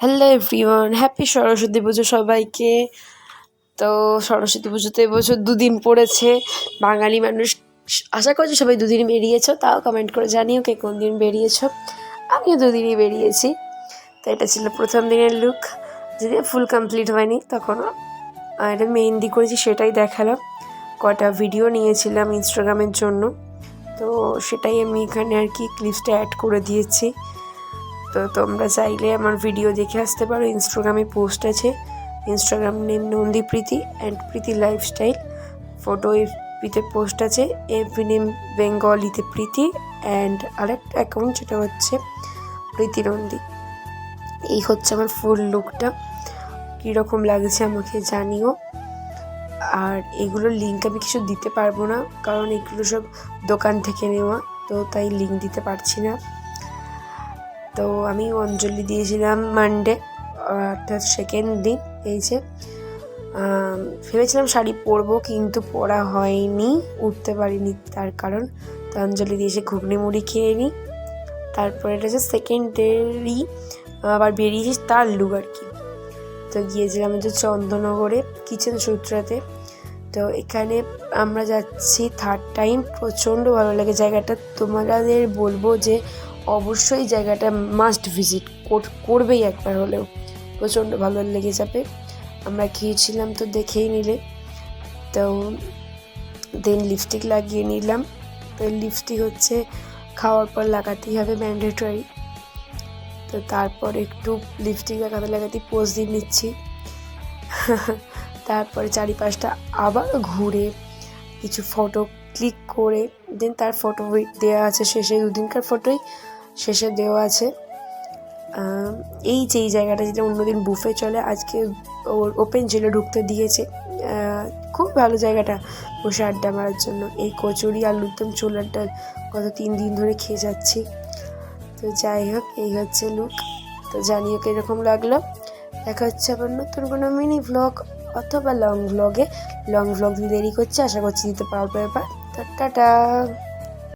Hello everyone happy Saraswati পুজো সবাইকে। তো সরস্বতী পুজোতে এবছর দুদিন পড়েছে। বাঙালি মানুষ, আশা করছি সবাই দুদিন বেরিয়েছো, তাও কমেন্ট করে জানিও কে কোন দিন বেরিয়েছ। আমিও দুদিনই বেরিয়েছি। তো এটা ছিল প্রথম দিনের লুক যদি ফুল কমপ্লিট হয়নি, তখনও এটা মেহেন্দি করেছি, সেটাই দেখালাম। কটা ভিডিও নিয়েছিলাম ইনস্টাগ্রামের জন্য। তো সেটাই আমি এখানে আর কি ক্লিপসটা অ্যাড করে দিয়েছি। তো তোমরা চাইলে আমার ভিডিও দেখে আসতে পারো। ইনস্টাগ্রামে পোস্ট আছে। Instagram name Nandi Priti and Priti lifestyle photo এফবিতে post আছে। এফবি নেম বেঙ্গলিতে প্রীতি অ্যান্ড আরেকটা অ্যাকাউন্ট যেটা হচ্ছে প্রীতি নন্দী এই হচ্ছে আমার ফুল লুকটা কীরকম লাগছে আমাকে জানিও। আর এগুলোর লিঙ্ক আমি কিছু দিতে পারব না, কারণ এগুলো সব দোকান থেকে নেওয়া, তো তাই লিঙ্ক দিতে পারছি না। তো আমি অঞ্জলি দিয়েছিলাম মানডে অর্থাৎ সেকেন্ড দিন, এই যে ভেবেছিলাম শাড়ি পরবো কিন্তু পরা হয়নি, উঠতে পারিনি তার কারণ। তো অঞ্জলি দিয়ে এসে ঘুগনি মুড়ি খেয়ে নিই তারপরে এটা হচ্ছে সেকেন্ড ডেরই আবার বেরিয়েছি তার লুক আর কি। তো গিয়েছিলাম হচ্ছে চন্দননগরে কিচেন সূত্রাতে। তো এখানে আমরা যাচ্ছি থার্ড টাইম প্রচণ্ড ভালো লাগে জায়গাটা। তোমাদের বলব যে অবশ্যই জায়গাটা মাস্ট ভিজিট করবেই একবার হলেও। প্রচণ্ড ভালো লেগে যাবে। আমরা খেয়েছিলাম তো দেখেই নিলে। তো দেন লিপস্টিক লাগিয়ে নিলাম। তো লিপস্টিক হচ্ছে খাওয়ার পর লাগাতেই হবে ম্যান্ডেটরি তো তারপর একটু লিপস্টিক লাগাতে লাগাতেই পোজ দিয়ে নিচ্ছি। তারপরে চারিপাশটা আবার ঘুরে কিছু ফটো ক্লিক করে দেন তার ফটো দেওয়া আছে শেষে। দুদিনকার ফটোই শেষে দেওয়া আছে। এই যে এই জায়গাটা যেটা অন্যদিন বুফে চলে, আজকে ওর ওপেন ছিল, ঢুকতে দিয়েছে। খুব ভালো জায়গাটা বসে আড্ডা মারার জন্য। এই কচুরি আলুর দম ছোলার ডাল গত তিন দিন ধরে খেয়ে যাচ্ছি। তো যাই হোক, এই হচ্ছে লুক তো জানি হোক এরকম লাগল। দেখা হচ্ছে আবার নতুন কোনো মিনি ভ্লগ অথবা লং ভ্লগে লং ভ্লগ দিয়ে দেরি করছে, আশা করছি দিতে পারব এবার। টাটা!